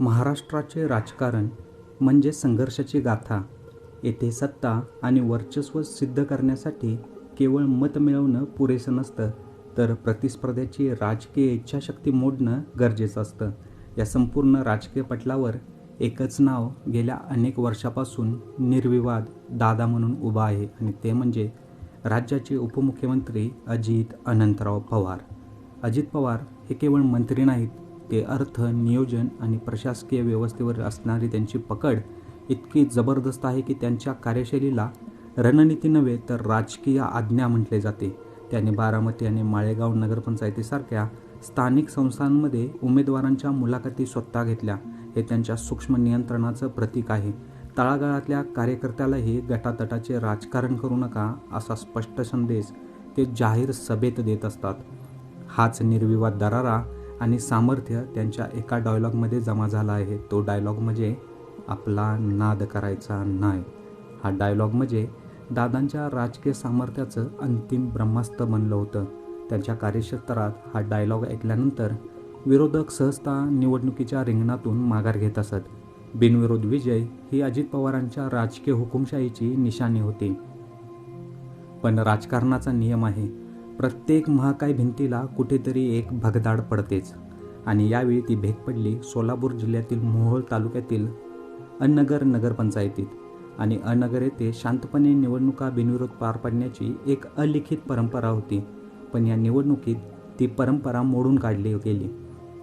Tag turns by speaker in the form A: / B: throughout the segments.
A: महाराष्ट्राचे राजकारण म्हणजे संघर्षाची गाथा. येथे सत्ता आणि वर्चस्व सिद्ध करण्यासाठी केवळ मत मिळवणं पुरेसं नसतं तर प्रतिस्पर्ध्याची राजकीय इच्छाशक्ती मोडणं गरजेचं असतं. या संपूर्ण राजकीय पटलावर एकच नाव गेल्या अनेक वर्षापासून निर्विवाद दादा म्हणून उभा आहे आणि ते म्हणजे राज्याचे उपमुख्यमंत्री अजित अनंतराव पवार. अजित पवार हे केवळ मंत्री नाहीत ते अर्थ नियोजन आणि प्रशासकीय व्यवस्थेवर असणारी त्यांची पकड इतकी जबरदस्त आहे की त्यांच्या कार्यशैलीला रणनीती नव्हे तर राजकीय आज्ञा म्हटले जाते. त्यांनी बारामती आणि माळेगाव नगरपंचायतीसारख्या स्थानिक संस्थांमध्ये उमेदवारांच्या मुलाखती स्वतः घेतल्या. हे त्यांच्या सूक्ष्म नियंत्रणाचं प्रतीक आहे. तळागाळातल्या कार्यकर्त्यालाही गटातटाचे राजकारण करू नका असा स्पष्ट संदेश ते जाहीर सभेत देत असतात. हाच निर्विवाद दरारा आणि सामर्थ्य त्यांच्या एका डायलॉगमध्ये जमा झाला आहे. तो डायलॉग म्हणजे आपला नाद करायचा नाही. हा डायलॉग म्हणजे दादांच्या राजकीय सामर्थ्याचं अंतिम ब्रह्मास्त्र बनलं होतं. त्यांच्या कार्यक्षेत्रात हा डायलॉग ऐकल्यानंतर विरोधक सहजता निवडणुकीच्या रिंगणातून माघार घेत असत. बिनविरोध विजय ही अजित पवारांच्या राजकीय हुकुमशाहीची निशाणी होती. पण राजकारणाचा नियम आहे. प्रत्येक महाकाय भिंतीला कुठेतरी एक भगदाड पडतेच. आणि यावेळी ती भेग पडली सोलापूर जिल्ह्यातील मोहोळ तालुक्यातील अनगर नगरपंचायतीत. आणि अनगर येथे शांतपणे निवडणुका बिनविरोध पार पाडण्याची एक अलिखित परंपरा होती. पण या निवडणुकीत ती परंपरा मोडून काढली गेली.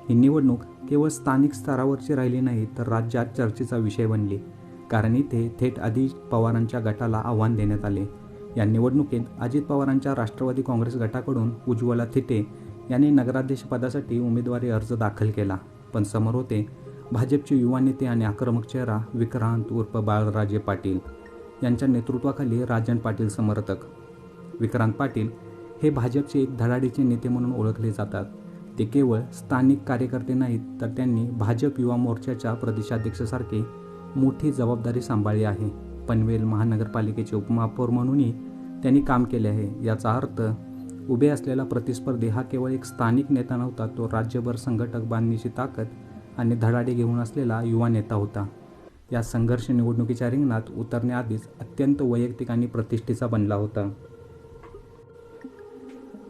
A: ही निवडणूक केवळ स्थानिक स्तरावरची राहिली नाही तर राज्यात चर्चेचा विषय बनली. कारण इथे थेट आधी पवारांच्या गटाला आव्हान देण्यात आले. या निवडणुकीत अजित पवारांच्या राष्ट्रवादी काँग्रेस गटाकडून उज्ज्वला थिटे यांनी नगराध्यक्षपदासाठी उमेदवारी अर्ज दाखल केला. पण समोर होते भाजपचे युवा नेते आणि आक्रमक चेहरा विक्रांत उर्फ बाळराजे पाटील. यांच्या नेतृत्वाखाली राजन पाटील समर्थक. विक्रांत पाटील हे भाजपचे एक धडाडीचे नेते म्हणून ओळखले जातात. ते केवळ स्थानिक कार्यकर्ते नाहीत तर त्यांनी भाजप युवा मोर्चाच्या प्रदेशाध्यक्षासारखी मोठी जबाबदारी सांभाळली आहे. पनवेल महानगरपालिकेचे उपमहापौर म्हणूनही त्यांनी काम केले आहे. याचा अर्थ उभे असलेला प्रतिस्पर्धी हा केवळ एक स्थानिक नेता नव्हता तो राज्यभर संघटक बांधणीची ताकद आणि धडाडे घेऊन असलेला युवा नेता होता. या संघर्ष निवडणुकीच्या रिंगणात उतरण्याआधीच अत्यंत वैयक्तिक आणि प्रतिष्ठेचा बनला होता.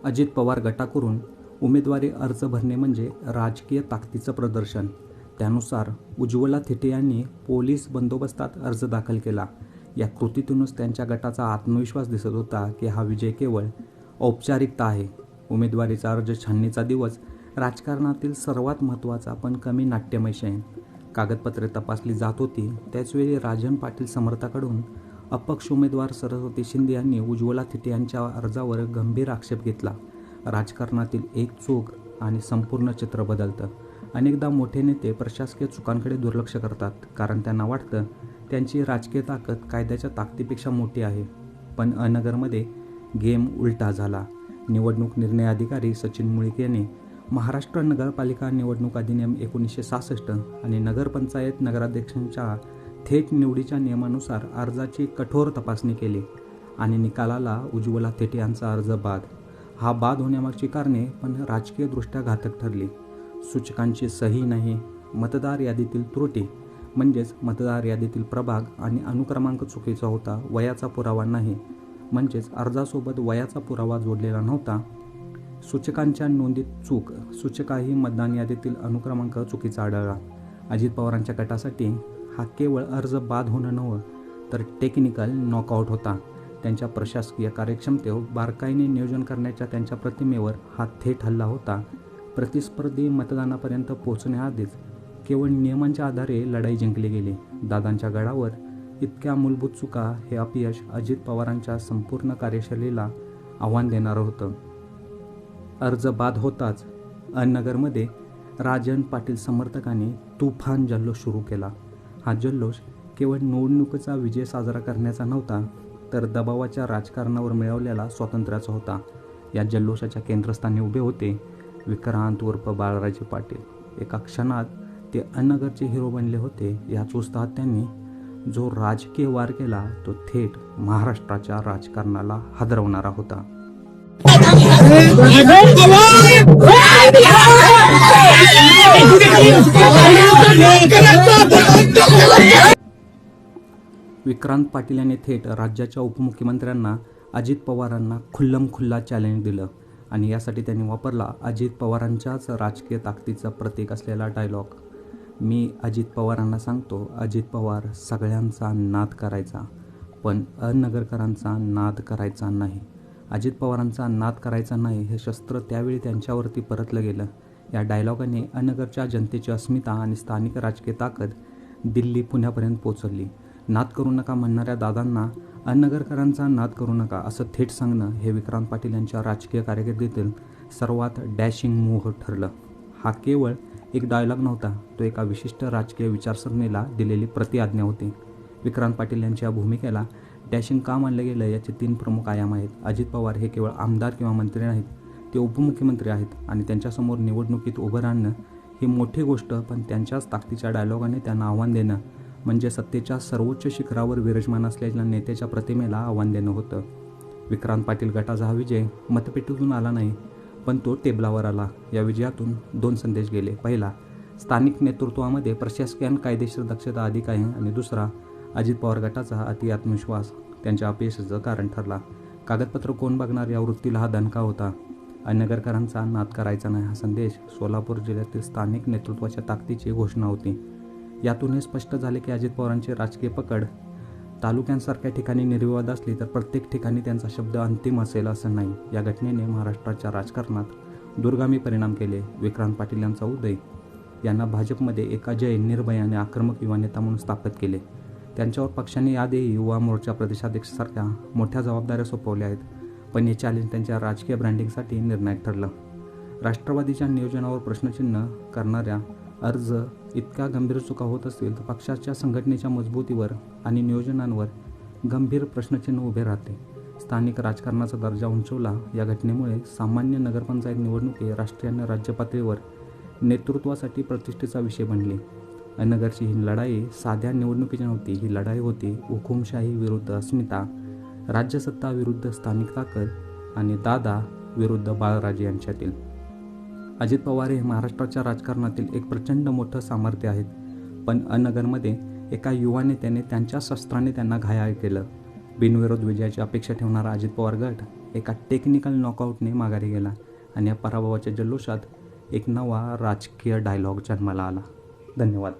A: अजित पवार गटाकडून उमेदवारी अर्ज भरणे म्हणजे राजकीय ताकदीचं प्रदर्शन. त्यानुसार उज्ज्वला थिटे यांनी पोलीस बंदोबस्तात अर्ज दाखल केला. या कृतीतूनच त्यांच्या गटाचा आत्मविश्वास दिसत होता की हा विजय केवळ औपचारिकता आहे. उमेदवारीचा अर्ज छाननीचा दिवस राजकारणातील सर्वात महत्त्वाचा पण कमी नाट्यमय कागदपत्रे तपासली जात होती त्याचवेळी राजन पाटील समर्थाकडून अपक्ष उमेदवार सरस्वती शिंदे यांनी उज्ज्वला थिटे यांच्या अर्जावर गंभीर आक्षेप घेतला. राजकारणातील एक चूक आणि संपूर्ण चित्र बदलतं. अनेकदा मोठे नेते प्रशासकीय चुकांकडे दुर्लक्ष करतात कारण त्यांना वाटतं त्यांची राजकीय ताकद कायद्याच्या ताकदीपेक्षा मोठी आहे. पण अनगरमध्ये गेम उलटा झाला. निवडणूक निर्णय अधिकारी सचिन मुळीक यांनी महाराष्ट्र नगरपालिका निवडणूक अधिनियम एकोणीसशे सहासष्ट आणि नगरपंचायत नगराध्यक्षांच्या थेट निवडीच्या नियमानुसार अर्जाची कठोर तपासणी केली आणि निकालाला उज्ज्वला थेटे यांचा अर्ज बाद. हा बाद होण्यामागची कारणे पण राजकीयदृष्ट्या घातक ठरली. सूचकांची सही नाही. मतदार यादीतील त्रुटी म्हणजेच मतदार यादीतील प्रभाग आणि अनुक्रमांक चुकीचा होता वयाचा पुरावा नाही. म्हणजेच अर्जासोबत वयाचा पुरावा जोडलेला नव्हता. सूचकांच्या नोंदीत चूक सूचकाही मतदान यादीतील अनुक्रमांक चुकीचा आढळला. अजित पवारांच्या गटासाठी हा केवळ अर्ज बाद होणं नव्हतं तर टेक्निकल नॉकआउट होता. त्यांच्या प्रशासकीय कार्यक्षमतेवर बारकाईने नियोजन करण्याच्या त्यांच्या प्रतिमेवर हा थेट हल्ला होता. प्रतिस्पर्धी मतदानापर्यंत पोहोचण्याआधीच केवळ नियमांच्या आधारे लढाई जिंकली गेली. दादांच्या गडावर इतक्या मूलभूत चुका हे अपयश अजित पवारांच्या संपूर्ण कार्यशैलीला आव्हान देणारं होतं. अर्ज बाद होताच अहनगरमध्ये राजन पाटील समर्थकांनी तुफान जल्लोष सुरू केला. हा जल्लोष केवळ निवडणुकीचा विजय साजरा करण्याचा नव्हता तर दबावाच्या राजकारणावर मिळवलेला स्वातंत्र्याचा होता. या जल्लोषाच्या केंद्रस्थानी उभे होते विक्रांत उर्फ बाळराजे पाटील. एका क्षणात ते अन्नगरचे हिरो बनले होते याच उत्साहात त्यांनी जो राजकीय वार केला तो थेट महाराष्ट्राच्या राजकारणाला हादरवणारा होता. विक्रांत पाटील यांनी थेट राज्याच्या उपमुख्यमंत्र्यांना अजित पवारांना खुल्लम खुल्ला चॅलेंज दिलं. आणि यासाठी त्यांनी वापरला अजित पवारांच्याच राजकीय ताकदीचं प्रतीक असलेला डायलॉग मी अजित पवारांना सांगतो अजित पवार सगळ्यांचा नाद करायचा पण अनगरकरांचा नाद करायचा नाही. अजित पवारांचा नाद करायचा नाही हे शस्त्र त्यावेळी त्यांच्यावरती परतलं गेलं. या डायलॉगाने अनगरच्या जनतेची अस्मिता आणि स्थानिक राजकीय ताकद दिल्ली पुण्यापर्यंत पोचवली. नाद करू नका म्हणणाऱ्या दादांना अनगरकरांचा नाद करू नका असं थेट सांगणं हे विक्रांत पाटील यांच्या राजकीय कारकिर्दीतील सर्वात डॅशिंग मूव्ह ठरलं. हा केवळ एक डायलॉग नव्हता तो एका विशिष्ट राजकीय विचारसरणीला दिलेली प्रतिआज्ञा होती. विक्रांत पाटील यांच्या भूमिकेला डॅशिंग का मानलं गेलं याचे तीन प्रमुख आयाम आहेत. अजित पवार हे केवळ आमदार किंवा मंत्री नाहीत ते उपमुख्यमंत्री आहेत आणि त्यांच्यासमोर निवडणुकीत उभं राहणं ही मोठी गोष्ट पण त्यांच्याच ताकदीच्या डायलॉगाने त्यांना आव्हान देणं म्हणजे सत्तेच्या सर्वोच्च शिखरावर विराजमान असलेल्या नेत्याच्या प्रतिमेला आव्हान देणं होतं. विक्रांत पाटील गटाचा हा विजय मतपेटीतून आला नाही पण तो टेबलावर आला. या विजयातून दोन संदेश गेले. पहिला स्थानिक नेतृत्वामध्ये प्रशासकीय आणि कायदेशीर दक्षता अधिक आहे आणि दुसरा अजित पवार गटाचा अति आत्मविश्वास त्यांच्या अपयशाचं कारण ठरला. कागदपत्र कोण बघणार या वृत्तीला हा दणका होता. अनगरकरांचा नाद करायचा नाही हा संदेश सोलापूर जिल्ह्यातील स्थानिक नेतृत्वाच्या ताकदीची घोषणा होती. यातून हे स्पष्ट झाले की अजित पवारांची राजकीय पकड तालुक्यांसारख्या ठिकाणी निर्विवाद असली तर प्रत्येक ठिकाणी त्यांचा शब्द अंतिम असेल असं नाही. या घटनेने महाराष्ट्राच्या राजकारणात दूरगामी परिणाम केले. विक्रांत पाटील यांचा उदय यांना भाजपमध्ये एका जय निर्भयाने आक्रमक युवा नेता म्हणून स्थापित केले. त्यांच्यावर पक्षाने यादही युवा मोर्चा प्रदेशाध्यक्षासारख्या मोठ्या जबाबदाऱ्या सोपवल्या आहेत पण हे चॅलेंज त्यांच्या राजकीय ब्रँडिंगसाठी निर्णायक ठरलं. राष्ट्रवादीच्या नियोजनावर प्रश्नचिन्ह करणाऱ्या अर्ज इतक्या गंभीर चुका होत असतील तर पक्षाच्या संघटनेच्या मजबूतीवर आणि नियोजनांवर गंभीर प्रश्नचिन्ह उभे राहते. स्थानिक राजकारणाचा दर्जा उंचवला या घटनेमुळे सामान्य नगरपंचायत निवडणुकी राष्ट्रीय आणि राज्य पातळीवर नेतृत्वासाठी प्रतिष्ठेचा विषय बनली. नगरची ही लढाई साध्या निवडणुकीची नव्हती ही लढाई होती हुकुमशाही विरुद्ध अस्मिता राज्यसत्ता विरुद्ध स्थानिक ताकद आणि दादा विरुद्ध बाळराजे यांच्यातील. अजित पवार हे महाराष्ट्राच्या राजकारणातील एक प्रचंड मोठं सामर्थ्य आहेत. पण अनगरमध्ये एका युवा नेत्याने त्यांच्या शस्त्राने त्यांना घायाळ केलं. बिनविरोध विजयाची अपेक्षा ठेवणारा अजित पवार गट एका टेक्निकल नॉकआउटने माघारी गेला आणि या पराभवाच्या जल्लोषात एक नवा राजकीय डायलॉग जन्माला आला. धन्यवाद.